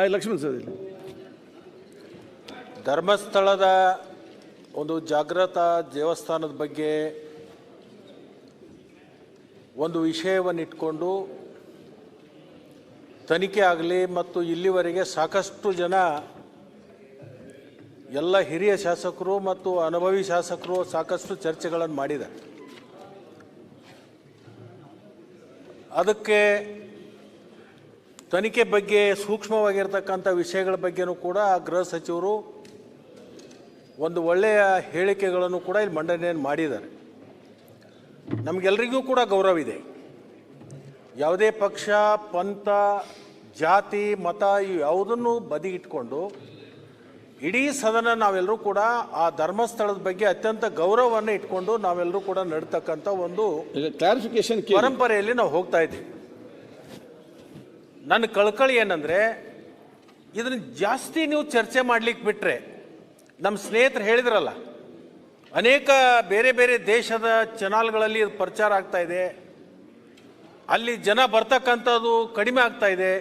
ಆಯ್ Lakshman sir ಇಲ್ಲಿ. ಧರ್ಮಸ್ಥಳದ ಒಂದು ಜಾಗೃತ ದೇವಸ್ಥಾನದ ಬಗ್ಗೆ ಒಂದು ವಿಷಯವನ್ನಿಟ್ಕೊಂಡು ತನಿಖೆ ಆಗಲಿ ಮತ್ತು ಇಲ್ಲಿವರೆಗೆ ಸಾಕಷ್ಟು ಜನ ಎಲ್ಲ ಹಿರಿಯ ಶಾಸಕರು ಮತ್ತು ಅನುಭವಿ ಶಾಸಕರು ಸಾಕಷ್ಟು ಚರ್ಚೆಗಳನ್ನು ಮಾಡಿದ್ದಾರೆ. ಅದಕ್ಕೆ ತನಿಖೆ ಬಗ್ಗೆ ಸೂಕ್ಷ್ಮವಾಗಿರ್ತಕ್ಕಂಥ ವಿಷಯಗಳ ಬಗ್ಗೆನೂ ಕೂಡ ಗೃಹ ಸಚಿವರು ಒಂದು ಒಳ್ಳೆಯ ಹೇಳಿಕೆಗಳನ್ನು ಕೂಡ ಇಲ್ಲಿ ಮಂಡನೆಯನ್ನು ಮಾಡಿದ್ದಾರೆ. ನಮಗೆಲ್ಲರಿಗೂ ಕೂಡ ಗೌರವ ಇದೆ. ಯಾವುದೇ ಪಕ್ಷ ಪಂಥ ಜಾತಿ ಮತ ಇವು ಯಾವುದನ್ನು ಬದಿಗಿಟ್ಕೊಂಡು ಇಡೀ ಸದನ ನಾವೆಲ್ಲರೂ ಕೂಡ ಆ ಧರ್ಮಸ್ಥಳದ ಬಗ್ಗೆ ಅತ್ಯಂತ ಗೌರವವನ್ನು ಇಟ್ಕೊಂಡು ನಾವೆಲ್ಲರೂ ಕೂಡ ನಡ್ತಕ್ಕಂಥ ಒಂದು ಕ್ಲಾರಿಫಿಕೇಶನ್ ಪರಂಪರೆಯಲ್ಲಿ ನಾವು ಹೋಗ್ತಾ ಇದ್ದೀವಿ. ನನ್ನ ಕಳ್ಕಳಿ ಏನಂದರೆ ಇದನ್ನು ಜಾಸ್ತಿ ನೀವು ಚರ್ಚೆ ಮಾಡಲಿಕ್ಕೆ ಬಿಟ್ಟರೆ ನಮ್ಮ ಸ್ನೇಹಿತರು ಹೇಳಿದ್ರಲ್ಲ ಅನೇಕ ಬೇರೆ ಬೇರೆ ದೇಶದ ಚಾನಲ್ಗಳಲ್ಲಿ ಇದು ಪ್ರಚಾರ ಆಗ್ತಾ ಇದೆ. ಅಲ್ಲಿ ಜನ ಬರ್ತಕ್ಕಂಥದ್ದು ಕಡಿಮೆ ಆಗ್ತಾ ಇದೆ.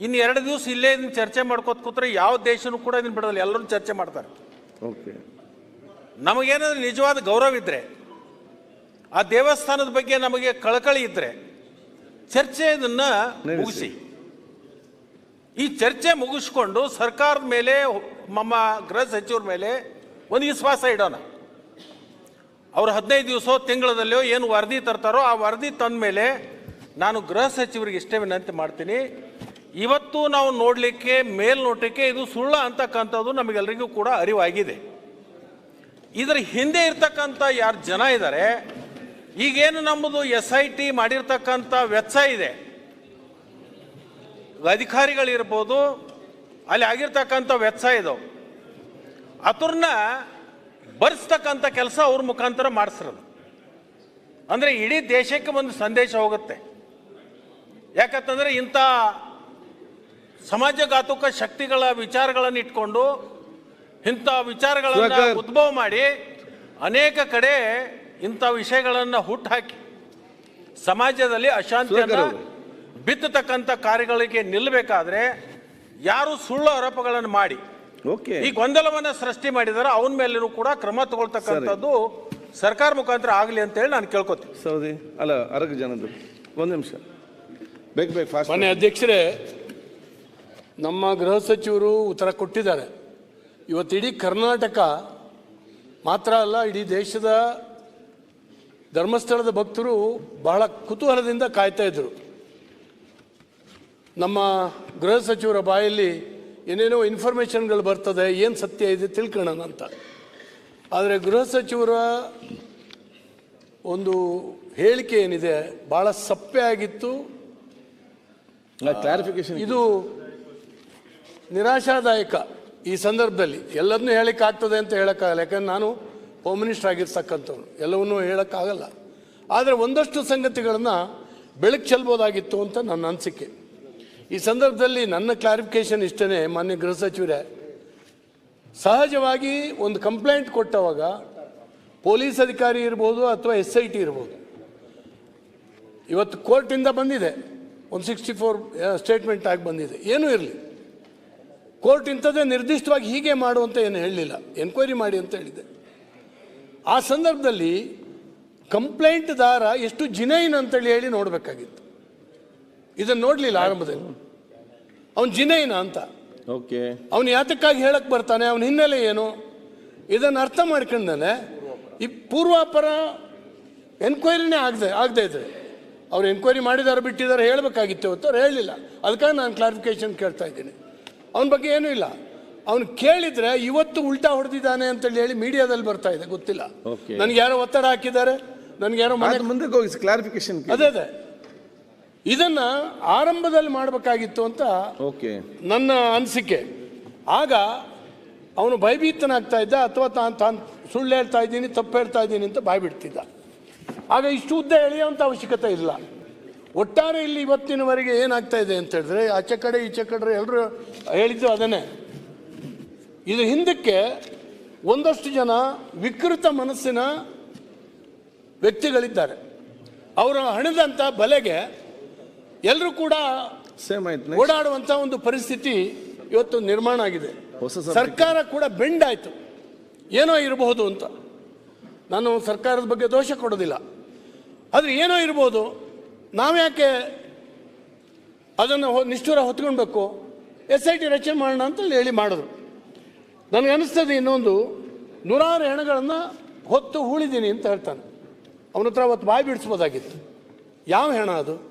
ಇನ್ನು ಎರಡು ದಿವಸ ಇಲ್ಲೇ ಇದನ್ನು ಚರ್ಚೆ ಮಾಡ್ಕೋತ ಕೂತ್ರೆ ಯಾವ ದೇಶನೂ ಕೂಡ ಇದನ್ನು ಬಿಡೋದಿಲ್ಲ. ಎಲ್ಲರೂ ಚರ್ಚೆ ಮಾಡ್ತಾರೆ. ಓಕೆ. ನಮಗೇನಾದ್ರೂ ನಿಜವಾದ ಗೌರವ ಇದ್ದರೆ ಆ ದೇವಸ್ಥಾನದ ಬಗ್ಗೆ ನಮಗೆ ಕಳಕಳಿ ಇದ್ರೆ ಚರ್ಚೆ ಇದನ್ನ ನಿಲ್ಲಿಸಿ. ಮುಗಿಸಿ. ಈ ಚರ್ಚೆ ಮುಗಿಸ್ಕೊಂಡು ಸರ್ಕಾರದ ಮೇಲೆ ನಮ್ಮ ಗೃಹ ಸಚಿವರ ಮೇಲೆ ಒಂದು ವಿಶ್ವಾಸ ಇಡೋಣ. ಅವ್ರು ಹದಿನೈದು ದಿವಸ ತಿಂಗಳದಲ್ಲೋ ಏನು ವರದಿ ತರ್ತಾರೋ ಆ ವರದಿ ತಂದ ಮೇಲೆ ನಾನು ಗೃಹ ಸಚಿವರಿಗೆ ಇಷ್ಟೇ ವಿನಂತಿ ಮಾಡ್ತೀನಿ. ಇವತ್ತು ನಾವು ನೋಡಲಿಕ್ಕೆ ಮೇಲ್ನೋಟಕ್ಕೆ ಇದು ಸುಳ್ಳ ಅಂತಕ್ಕಂಥದ್ದು ನಮಗೆಲ್ಲರಿಗೂ ಕೂಡ ಅರಿವಾಗಿದೆ. ಇದರ ಹಿಂದೆ ಇರ್ತಕ್ಕಂಥ ಯಾರು ಜನ ಇದ್ದಾರೆ ಈಗೇನು ನಮ್ಮದು ಎಸ್ ಐ ಟಿ ಮಾಡಿರ್ತಕ್ಕಂಥ ವೆಚ್ಚ ಇದೆ. ಅಧಿಕಾರಿಗಳಿರ್ಬೋದು ಅಲ್ಲಿ ಆಗಿರ್ತಕ್ಕಂಥ ವೆಚ್ಚ ಇದು ಅದ್ರನ್ನ ಬರ್ಸ್ತಕ್ಕಂಥ ಕೆಲಸ ಅವ್ರ ಮುಖಾಂತರ ಮಾಡಿಸ್ರದು. ಅಂದರೆ ಇಡೀ ದೇಶಕ್ಕೆ ಒಂದು ಸಂದೇಶ ಹೋಗುತ್ತೆ. ಯಾಕಂತಂದರೆ ಇಂಥ ಸಮಾಜಘಾತುಕ ಶಕ್ತಿಗಳ ವಿಚಾರಗಳನ್ನು ಇಟ್ಕೊಂಡು ಇಂಥ ವಿಚಾರಗಳನ್ನು ಉದ್ಭವ ಮಾಡಿ ಅನೇಕ ಕಡೆ ಇಂಥ ವಿಷಯಗಳನ್ನು ಹುಟ್ಟುಹಾಕಿ ಸಮಾಜದಲ್ಲಿ ಅಶಾಂತಿಯನ್ನು ಬಿತ್ತತಕ್ಕಂಥ ಕಾರ್ಯಗಳಿಗೆ ನಿಲ್ಲಬೇಕಾದ್ರೆ ಯಾರು ಸುಳ್ಳು ಆರೋಪಗಳನ್ನು ಮಾಡಿ ಓಕೆ. ಈ ಗೊಂದಲವನ್ನು ಸೃಷ್ಟಿ ಮಾಡಿದರೆ ಅವನ ಮೇಲೂ ಕೂಡ ಕ್ರಮ ತಗೊಳ್ತಕ್ಕಂಥದ್ದು ಸರ್ಕಾರ ಮುಖಾಂತರ ಆಗಲಿ ಅಂತ ಹೇಳಿ ನಾನು ಕೇಳ್ಕೊತೀನಿ. ಸೌದಿ ಅಲ್ಲ ಅರಗ ಜನದ್ದು ಒಂದು ನಿಮಿಷ. ಬೇಕು ಬೇಕು ಫಾಸ್ಟ್ ಮಾನ್ಯ ಅಧ್ಯಕ್ಷರೇ ನಮ್ಮ ಗೃಹ ಸಚಿವರು ಉತ್ತರ ಕೊಟ್ಟಿದ್ದಾರೆ. ಇವತ್ತು ಇಡೀ ಕರ್ನಾಟಕ ಮಾತ್ರ ಅಲ್ಲ ಇಡೀ ದೇಶದ ಧರ್ಮಸ್ಥಳದ ಭಕ್ತರು ಬಹಳ ಕುತೂಹಲದಿಂದ ಕಾಯ್ತಾ ಇದ್ದರು ನಮ್ಮ ಗೃಹ ಸಚಿವರ ಬಾಯಲ್ಲಿ ಏನೇನೋ ಇನ್ಫಾರ್ಮೇಷನ್ಗಳು ಬರ್ತದೆ ಏನು ಸತ್ಯ ಇದೆ ತಿಳ್ಕೊಳ್ಳೋಣ ಅಂತ. ಆದರೆ ಗೃಹ ಸಚಿವರ ಒಂದು ಹೇಳಿಕೆ ಏನಿದೆ ಭಾಳ ಸಪ್ಪೆ ಆಗಿತ್ತು. ಕ್ಲಾರಿಫಿಕೇಶನ್ ಇದು ನಿರಾಶಾದಾಯಕ ಈ ಸಂದರ್ಭದಲ್ಲಿ. ಎಲ್ಲದನ್ನೂ ಹೇಳಕ್ಕಾಗ್ತದೆ ಅಂತ ಹೇಳೋಕ್ಕಾಗಲ್ಲ. ಯಾಕಂದ್ರೆ ನಾನು ಹೋಮ್ ಮಿನಿಸ್ಟರ್ ಆಗಿರ್ತಕ್ಕಂಥವ್ರು. ಎಲ್ಲವನ್ನೂ ಹೇಳೋಕ್ಕಾಗಲ್ಲ. ಆದರೆ ಒಂದಷ್ಟು ಸಂಗತಿಗಳನ್ನು ಬೆಳಕು ಚೆಲ್ಬೋದಾಗಿತ್ತು ಅಂತ ನನ್ನ ಅನಿಸಿಕೆ. ಈ ಸಂದರ್ಭದಲ್ಲಿ ನನ್ನ ಕ್ಲಾರಿಫಿಕೇಶನ್ ಇಷ್ಟೇ ಮಾನ್ಯ ಗೃಹ ಸಚಿವರೇ. ಸಹಜವಾಗಿ ಒಂದು ಕಂಪ್ಲೇಂಟ್ ಕೊಟ್ಟವಾಗ ಪೊಲೀಸ್ ಅಧಿಕಾರಿ ಇರ್ಬೋದು ಅಥವಾ ಎಸ್ ಐ ಟಿ ಇರ್ಬೋದು. ಇವತ್ತು ಕೋರ್ಟಿಂದ ಬಂದಿದೆ. ಒಂದು ಸಿಕ್ಸ್ಟಿ ಫೋರ್ ಸ್ಟೇಟ್ಮೆಂಟ್ ಆಗಿ ಬಂದಿದೆ. ಏನೂ ಇರಲಿ. ಕೋರ್ಟ್ ಇಂಥದ್ದೇ ನಿರ್ದಿಷ್ಟವಾಗಿ ಹೀಗೆ ಮಾಡು ಅಂತ ಏನು ಹೇಳಲಿಲ್ಲ ಎನ್ಕ್ವೈರಿ ಮಾಡಿ ಅಂತ ಹೇಳಿದೆ. ಆ ಸಂದರ್ಭದಲ್ಲಿ ಕಂಪ್ಲೇಂಟ್ದಾರ ಎಷ್ಟು ಜಿನೈನ್ ಅಂತೇಳಿ ಹೇಳಿ ನೋಡಬೇಕಾಗಿತ್ತು. ಇದನ್ನು ನೋಡಲಿಲ್ಲ ಆರಂಭದಲ್ಲಿ. ಅವನು ಜಿನೈನ ಅಂತ. ಓಕೆ. ಅವನು ಯಾತಕ್ಕಾಗಿ ಹೇಳಕ್ಕೆ ಬರ್ತಾನೆ ಅವನ ಹಿನ್ನೆಲೆ ಏನು? ಇದನ್ನು ಅರ್ಥ ಮಾಡ್ಕೊಂಡಾನೆ ಈ ಪೂರ್ವಾಪರ ಎನ್ಕ್ವೈರಿನೇ ಆಗದೆ ಆಗದೆ ಇದೆ. ಅವ್ರು ಎನ್ಕ್ವೈರಿ ಮಾಡಿದಾರೆ ಬಿಟ್ಟಿದ್ದಾರೆ ಹೇಳಬೇಕಾಗಿತ್ತು ಹೊತ್ತು ಅವ್ರು ಹೇಳಲಿಲ್ಲ ಅದಕ್ಕಾಗಿ ನಾನು ಕ್ಲಾರಿಫಿಕೇಶನ್ ಕೇಳ್ತಾ ಇದ್ದೀನಿ. ಅವನ ಬಗ್ಗೆ ಏನೂ ಇಲ್ಲ. ಅವನು ಕೇಳಿದ್ರೆ ಇವತ್ತು ಉಲ್ಟಾ ಹೊಡೆದಿದ್ದಾನೆ ಅಂತೇಳಿ ಹೇಳಿ ಮೀಡಿಯಾದಲ್ಲಿ ಬರ್ತಾ ಇದೆ ಗೊತ್ತಿಲ್ಲ. ನನಗೆ ಯಾರೋ ಒತ್ತಡ ಹಾಕಿದ್ದಾರೆ ನನಗೆ ಯಾರೋ ಮುಂದಕ್ಕೆ ಹೋಗಿ ಕ್ಲಾರಿಫಿಕೇಶನ್ ಅದೇ ಅದೇ. ಇದನ್ನ ಆರಂಭದಲ್ಲಿ ಮಾಡಬೇಕಾಗಿತ್ತು ಅಂತ ಓಕೆ ನನ್ನ ಅನಿಸಿಕೆ. ಆಗ ಅವನು ಭಯಭೀತನಾಗ್ತಾ ಇದ್ದ ಅಥವಾ ತಾನು ತಾನು ಸುಳ್ಳು ಹೇಳ್ತಾ ಇದ್ದೀನಿ ತಪ್ಪು ಹೇಳ್ತಾ ಇದ್ದೀನಿ ಅಂತ ಬಾಯ್ ಬಿಡ್ತಿದ್ದ ಆಗ ಇಷ್ಟು ಉದ್ದ ಎಳೆಯುವಂಥ ಅವಶ್ಯಕತೆ ಇಲ್ಲ. ಒಟ್ಟಾರೆ ಇಲ್ಲಿ ಇವತ್ತಿನವರೆಗೆ ಏನಾಗ್ತಾ ಇದೆ ಅಂತ ಹೇಳಿದ್ರೆ ಆಚೆ ಕಡೆ ಈಚೆ ಕಡೆ ಎಲ್ಲರೂ ಹೇಳಿದ್ದು ಅದನ್ನೇ. ಇದು ಹಿಂದಕ್ಕೆ ಒಂದಷ್ಟು ಜನ ವಿಕೃತ ಮನಸ್ಸಿನ ವ್ಯಕ್ತಿಗಳಿದ್ದಾರೆ. ಅವರು ಹಣದಂಥ ಬಲೆಗೆ ಎಲ್ಲರೂ ಕೂಡ ಸೇಮ್ ಆಯ್ತು ಓಡಾಡುವಂಥ ಒಂದು ಪರಿಸ್ಥಿತಿ ಇವತ್ತು ನಿರ್ಮಾಣ ಆಗಿದೆ. ಸರ್ಕಾರ ಕೂಡ ಬೆಂಡ್ ಆಯ್ತು. ಏನೋ ಇರಬಹುದು ಅಂತ. ನಾನು ಸರ್ಕಾರದ ಬಗ್ಗೆ ದೋಷ ಕೊಡೋದಿಲ್ಲ. ಆದರೆ ಏನೋ ಇರ್ಬೋದು. ನಾವ್ಯಾಕೆ ಅದನ್ನು ನಿಷ್ಠುರ ಹೊತ್ಕೊಳ್ಬೇಕು ಎಸ್ ಐ ಟಿ ರಚನೆ ಮಾಡೋಣ ಅಂತ ಹೇಳಿ ಮಾಡಿದ್ರು. ನನಗೆ ಅನಿಸ್ತದೆ ಇನ್ನೊಂದು ನೂರಾರು ಹೆಣಗಳನ್ನು ಹೊತ್ತು ಹೂಳಿದ್ದೀನಿ ಅಂತ ಹೇಳ್ತಾನೆ. ಅವನ ಹತ್ರ ಅವತ್ತು ಬಾಯಿ ಬಿಡಿಸ್ಬೋದಾಗಿತ್ತು. ಯಾವ ಹೆಣ ಅದು?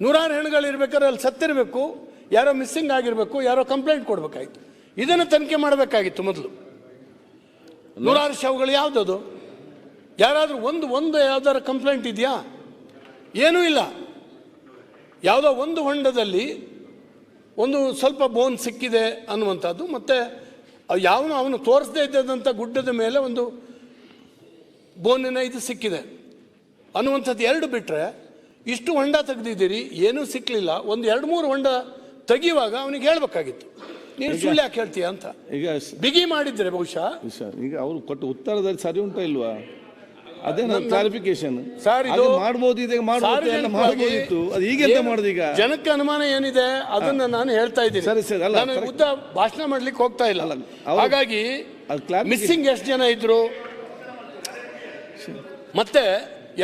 ನೂರಾರು ಹೆಣಗಳು ಇರ್ಬೇಕಾದ್ರೆ ಅಲ್ಲಿ ಸತ್ತಿರಬೇಕು ಯಾರೋ ಮಿಸ್ಸಿಂಗ್ ಆಗಿರಬೇಕು ಯಾರೋ ಕಂಪ್ಲೇಂಟ್ ಕೊಡಬೇಕಾಗಿತ್ತು ಇದನ್ನು ತನಿಖೆ ಮಾಡಬೇಕಾಗಿತ್ತು ಮೊದಲು. ನೂರಾರು ಶವಗಳು ಯಾವುದದು? ಯಾರಾದರೂ ಒಂದು ಒಂದು ಯಾವ್ದಾರು ಕಂಪ್ಲೇಂಟ್ ಇದೆಯಾ? ಏನೂ ಇಲ್ಲ. ಯಾವುದೋ ಒಂದು ಹೊಂಡದಲ್ಲಿ ಒಂದು ಸ್ವಲ್ಪ ಬೋನ್ ಸಿಕ್ಕಿದೆ ಅನ್ನುವಂಥದ್ದು ಮತ್ತು ಯಾವನು ಅವನು ತೋರಿಸದೇ ಇದ್ದದಂಥ ಗುಡ್ಡದ ಮೇಲೆ ಒಂದು ಬೋನಿನ ಇದು ಸಿಕ್ಕಿದೆ. ಅನ್ನುವಂಥದ್ದು ಎರಡು ಬಿಟ್ಟರೆ ಇಷ್ಟು ಹೊಂಡ ತೆಗೆದಿದ್ದೀರಿ ಏನೂ ಸಿಕ್ಕಲಿಲ್ಲ ಒಂದು ಎರಡು ಮೂರು ಹೊಂಡ ತೆಗೆಯುವಾಗ ಅವನಿಗೆ ಹೇಳಬೇಕಾಗಿತ್ತು. ನೀನು ಸುಳ್ಳು ಯಾಕೆ ಹೇಳ್ತೀಯ ಅಂತ. ಈಗ ಬಿಗಿ ಮಾಡಿದ್ರೆ ಬಹುಶಃ. ಸರ್, ಈಗ ಅವರು ಕೊಟ್ಟು ಉತ್ತರದಲ್ಲಿ ಸರಿ ಉಂಟಾ ಇಲ್ವಾ? ಅದೇ ಕ್ಲಾರಿಫಿಕೇಶನ್ ಸರ್, ಇದು ಮಾಡ್ಬೋದು ಈಗ ಮಾಡ್ಬೋದಿತ್ತು ಅದು ಮಾಡೋದು ಈಗ. ಜನಕ್ಕೆ ಅನುಮಾನ ಏನಿದೆ ಅದನ್ನ ನಾನು ಹೇಳ್ತಾ ಇದ್ದೀನಿ. ಸರಿ, ಸರಿ, ಅಲ್ಲ, ನಾನು. ಉದ್ದ ಭಾಷಣ ಮಾಡ್ಲಿಕ್ಕೆ ಹೋಗ್ತಾ ಇಲ್ಲ. ಹಾಗಾಗಿ ಮಿಸ್ಸಿಂಗ್ ಎಷ್ಟು ಜನ ಇದ್ರು? ಮತ್ತೆ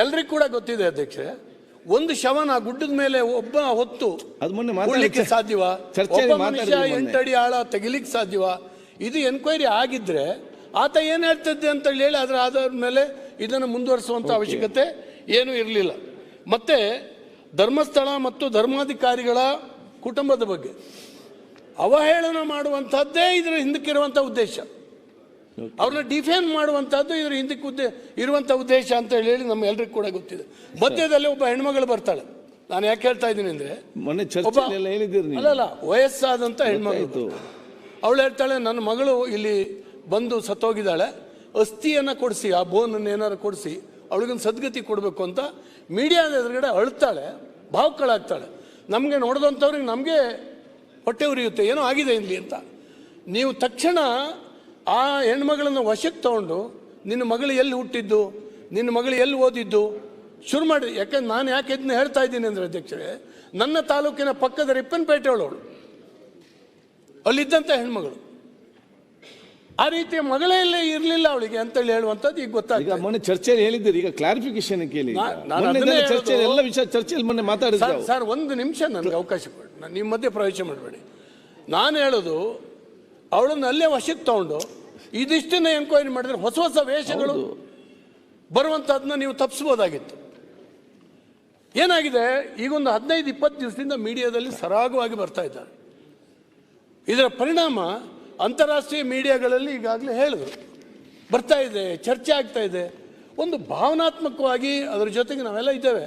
ಎಲ್ರಿಗೂ ಕೂಡ ಗೊತ್ತಿದೆ ಅಧ್ಯಕ್ಷೆ ಒಂದು ಶವನ ಗುಡ್ಡದ ಮೇಲೆ ಒಬ್ಬ ಹೊತ್ತು ಅದು ಮೊನ್ನೆ ಮಾತಾಡಲಿಕ್ಕೆ ಮಾತಾಡಿ ಸಾಧ್ಯವಾ? ಒಬ್ಬ ಮನುಷ್ಯ. ಎಂಟಡಿ ಆಳ ತೆಗಿಲಿಕ್ಕೆ ಸಾಧ್ಯವಾ? ಇದು ಎನ್ಕ್ವೈರಿ ಆಗಿದ್ರೆ ಆತ ಏನ್ ಹೇಳ್ತಿದ್ದೆ ಅಂತ ಹೇಳಿ ಅದರ ಆಧಾರದ ಮೇಲೆ ಇದನ್ನು ಮುಂದುವರಿಸುವಂಥ ಅವಶ್ಯಕತೆ ಏನೂ ಇರಲಿಲ್ಲ. ಮತ್ತು ಧರ್ಮಸ್ಥಳ ಮತ್ತು ಧರ್ಮಾಧಿಕಾರಿಗಳ ಕುಟುಂಬದ ಬಗ್ಗೆ ಅವಹೇಳನ ಮಾಡುವಂಥದ್ದೇ ಇದರ ಹಿಂದಕ್ಕಿರುವಂಥ ಉದ್ದೇಶ. ಅವ್ರನ್ನ ಡಿಫೇಮ್ ಮಾಡುವಂಥದ್ದು ಇದರ ಹಿಂದಕ್ಕೆ ಉದ್ದೇ ಇರುವಂಥ ಉದ್ದೇಶ ಅಂತ ಹೇಳಿ ನಮ್ಮ ಎಲ್ರಿಗೂ ಕೂಡ ಗೊತ್ತಿದೆ. ಮಧ್ಯದಲ್ಲಿ ಒಬ್ಬ ಹೆಣ್ಮಗಳು ಬರ್ತಾಳೆ. ನಾನು ಯಾಕೆ ಹೇಳ್ತಾ ಇದ್ದೀನಿ ಅಂದರೆ ಮೊನ್ನೆ ಅಲ್ಲ ಅಲ್ಲಲ್ಲ ವಯಸ್ಸಾದಂಥ ಹೆಣ್ಮಗಳು ಅವಳು ಹೇಳ್ತಾಳೆ ನನ್ನ ಮಗಳು ಇಲ್ಲಿ ಬಂದು ಸತ್ತೋಗಿದ್ದಾಳೆ. ಅಸ್ಥಿಯನ್ನು ಕೊಡಿಸಿ, ಆ ಬೋನನ್ನು ಏನಾರು ಕೊಡಿಸಿ, ಅವಳಿಗೊಂದು ಸದ್ಗತಿ ಕೊಡಬೇಕು ಅಂತ ಮೀಡಿಯಾದ ಎದುರುಗಡೆ ಅಳ್ತಾಳೆ, ಭಾವುಕಳಾಗ್ತಾಳೆ. ನಮಗೆ ನೋಡಿದಂಥವ್ರಿಗೆ ನಮಗೆ ಹೊಟ್ಟೆ ಉರಿಯುತ್ತೆ, ಏನೋ ಆಗಿದೆ ಇಲ್ಲಿ ಅಂತ. ನೀವು ತಕ್ಷಣ ಆ ಹೆಣ್ಮಗಳನ್ನು ವಶಕ್ಕೆ ತಗೊಂಡು, ನಿನ್ನ ಮಗಳು ಎಲ್ಲಿ ಹುಟ್ಟಿದ್ದು, ನಿನ್ನ ಮಗಳು ಎಲ್ಲಿ ಓದಿದ್ದು, ಶುರು ಮಾಡಿ. ಯಾಕಂದ್ರೆ ನಾನು ಯಾಕೆ ಇದನ್ನ ಹೇಳ್ತಾ ಇದ್ದೀನಿ ಅಂದರೆ ಅಧ್ಯಕ್ಷರೇ, ನನ್ನ ತಾಲೂಕಿನ ಪಕ್ಕದ ರಿಪ್ಪನ್ಪೇಟೆ ಅವಳು. ಅಲ್ಲಿದ್ದಂಥ ಹೆಣ್ಮಗಳು. ಆ ರೀತಿ ಮಗಳೇ ಇಲ್ಲೇ ಇರಲಿಲ್ಲ ಅವಳಿಗೆ ಅಂತೇಳಿ ಹೇಳುವಂಥದ್ದು ಈಗ ಈಗ ಗೊತ್ತಾಗ್ತದೆ ಮೊನ್ನೆ ಚರ್ಚೆಯಲ್ಲಿ ಹೇಳಿದ್ದೀರಿ ಈಗ ಕ್ಲಾರಿಫಿಕೇಶನ್ ಕೇಳಿ ಚರ್ಚೆಯಲ್ಲಿ. ಎಲ್ಲ ವಿಷಯ ಚರ್ಚೆಯಲ್ಲಿ ಮೊನ್ನೆ ಮಾತಾಡಿದ್ರು ಸರ್ ಸರ್ ಒಂದು ನಿಮಿಷ ನನಗೆ ಅವಕಾಶ ಕೊಡಿ. ನಾನು ನಿಮ್ಮ ಮಧ್ಯೆ ಪ್ರವೇಶ ಮಾಡಬೇಡಿ. ನಾನು ಹೇಳೋದು ಅವಳನ್ನ ಅಲ್ಲೇ ವಶಕ್ಕೆ ತಗೊಂಡು ಇದಿಷ್ಟನ್ನ ಎನ್ಕ್ವೈರಿ ಮಾಡಿದ್ರೆ ಹೊಸ ಹೊಸ ವೇಷಗಳು. ಬರುವಂಥದ್ದನ್ನ ನೀವು ತಪ್ಪಿಸ್ಬೋದಾಗಿತ್ತು ಏನಾಗಿದೆ? ಈಗೊಂದು ಹದಿನೈದು ಇಪ್ಪತ್ತು ದಿವಸದಿಂದ ಮೀಡಿಯಾದಲ್ಲಿ ಸರಾಗವಾಗಿ ಬರ್ತಾ ಇದ್ದಾರೆ. ಇದರ ಪರಿಣಾಮ ಅಂತಾರಾಷ್ಟ್ರೀಯ ಮೀಡಿಯಾಗಳಲ್ಲಿ ಈಗಾಗಲೇ ಹೇಳಿದ್ರು. ಬರ್ತಾ ಇದೆ, ಚರ್ಚೆ ಆಗ್ತಾ ಇದೆ. ಒಂದು ಭಾವನಾತ್ಮಕವಾಗಿ ಅದರ ಜೊತೆಗೆ ನಾವೆಲ್ಲ ಇದ್ದೇವೆ.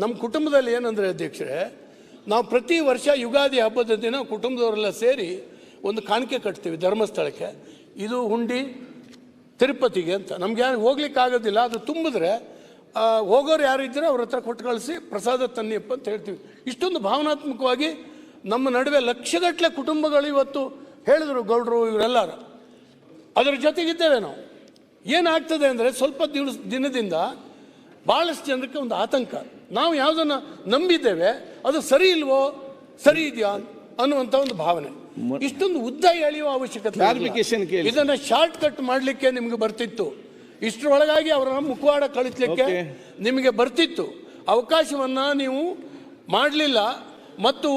ನಮ್ಮ ಕುಟುಂಬದಲ್ಲಿ ಏನಂದರೆ ಅಧ್ಯಕ್ಷರೇ, ನಾವು ಪ್ರತಿ ವರ್ಷ ಯುಗಾದಿ ಹಬ್ಬದ ದಿನ ಕುಟುಂಬದವರೆಲ್ಲ ಸೇರಿ ಒಂದು ಕಾಣಿಕೆ ಕಟ್ತೀವಿ ಧರ್ಮಸ್ಥಳಕ್ಕೆ. ಇದು ಹುಂಡಿ, ತಿರುಪತಿಗೆ ಅಂತ. ನಮ್ಗೆ ಯಾರು ಹೋಗ್ಲಿಕ್ಕೆ ಆಗೋದಿಲ್ಲ, ಅದು ತುಂಬಿದ್ರೆ ಹೋಗೋರು ಯಾರು ಇದ್ರೆ ಅವ್ರ ಹತ್ರ ಕೊಟ್ಟು ಕಳಿಸಿ ಪ್ರಸಾದ ತನ್ನಿಯಪ್ಪ ಅಂತ ಹೇಳ್ತೀವಿ. ಇಷ್ಟೊಂದು ಭಾವನಾತ್ಮಕವಾಗಿ ನಮ್ಮ ನಡುವೆ ಲಕ್ಷಗಟ್ಟಲೆ ಕುಟುಂಬಗಳು ಇವತ್ತು ಹೇಳಿದ್ರು ಗೌಡರು ಇವರೆಲ್ಲರೂ. ಅದರ ಜೊತೆಗಿದ್ದೇವೆ ನಾವು. ಏನಾಗ್ತದೆ ಅಂದರೆ ಸ್ವಲ್ಪ ದಿವಸ ದಿನದಿಂದ ಭಾಳಷ್ಟು ಜನಕ್ಕೆ ಒಂದು ಆತಂಕ. ನಾವು ಯಾವುದನ್ನು ನಂಬಿದ್ದೇವೆ ಅದು ಸರಿ ಇಲ್ವೋ ಸರಿ ಇದೆಯಾ ಅನ್ನುವಂಥ ಒಂದು ಭಾವನೆ. ಇಷ್ಟೊಂದು ಉದ್ದ ಎಳೆಯುವ ಅವಶ್ಯಕತೆ ಇದನ್ನು ಶಾರ್ಟ್ ಕಟ್ ಮಾಡಲಿಕ್ಕೆ ನಿಮಗೆ ಬರ್ತಿತ್ತು. ಇಷ್ಟರೊಳಗಾಗಿ ಅವರನ್ನು ಮುಖವಾಡ ಕಳಿಸ್ಲಿಕ್ಕೆ ನಿಮಗೆ ಬರ್ತಿತ್ತು. ಅವಕಾಶವನ್ನು ನೀವು ಮಾಡಲಿಲ್ಲ. ಮತ್ತು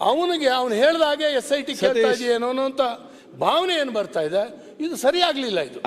ಅವನಿಗೆ ಅವನು ಹೇಳಿದಾಗೆ ಎಸ್ ಐ ಟಿ ಕೇಳ್ತಾ. ಇದೆಯೇನೋ ಅಂತ ಭಾವನೆ ಏನು ಬರ್ತಾ ಇದೆ? ಇದು ಸರಿಯಾಗಲಿಲ್ಲ ಇದು.